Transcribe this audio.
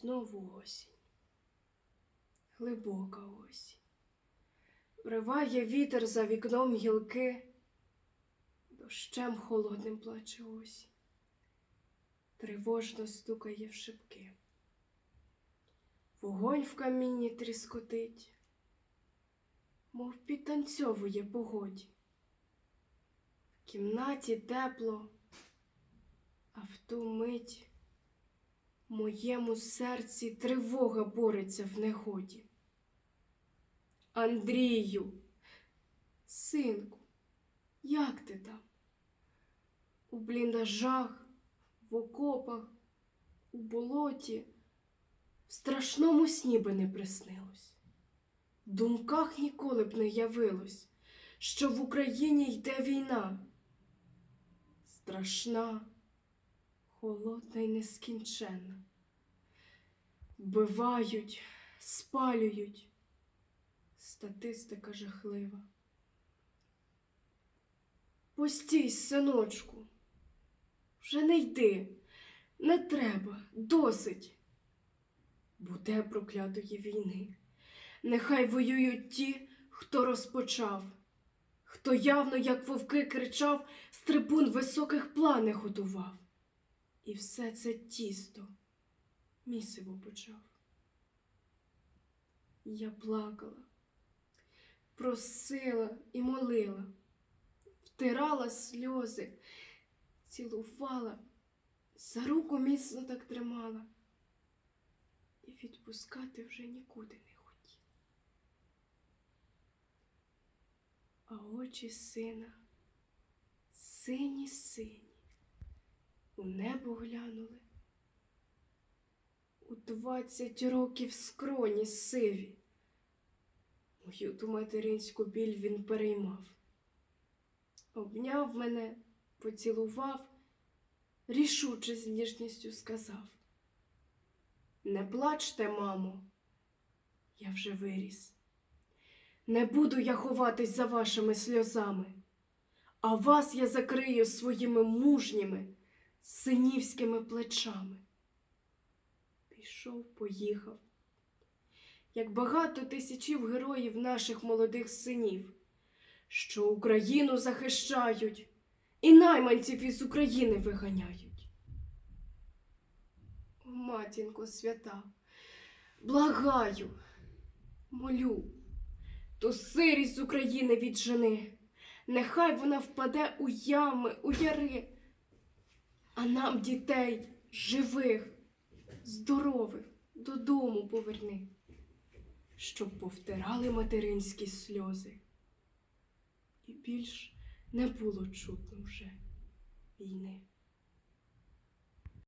знову осінь. Глибока осінь. Вриває вітер за вікном гілки, дощем холодним плаче осінь. Тривожно стукає в шибки. Вогонь в камінні тріскотить, мов підтанцьовує погоді. В кімнаті тепло, а в ту мить моєму серці тривога бореться в негоді. Андрію, синку, як ти там? У бліндажах, в окопах, у болоті, в страшному сні би не приснилось. В думках ніколи б не явилось, що в Україні йде війна. Страшна, холодна й нескінченна. Вбивають, спалюють. Статистика жахлива. Постій, синочку, вже не йди, не треба, досить. Буде проклятої війни. Нехай воюють ті, хто розпочав, хто явно, як вовки, кричав, з трибун високих плани готував. І все це тісто місиво почав. Я плакала, просила і молила, втирала сльози, цілувала, за руку міцно так тримала і відпускати вже нікуди не хотіла. А очі сина сині сині, у небо глянули. У двадцять років скроні сиві. Мою ту материнську біль він переймав. Обняв мене, поцілував, рішуче з ніжністю сказав. Не плачте, мамо, я вже виріс. Не буду я ховатись за вашими сльозами, а вас я закрию своїми мужніми, синівськими плечами. Пішов, поїхав, як багато тисячів героїв наших молодих синів, що Україну захищають і найманців із України виганяють. О, матінко свята, благаю, молю, ту сирість України віджени, нехай вона впаде у ями, у яри, а нам дітей живих, здорових додому поверни, щоб повтирали материнські сльози. І більш не було чутно вже війни.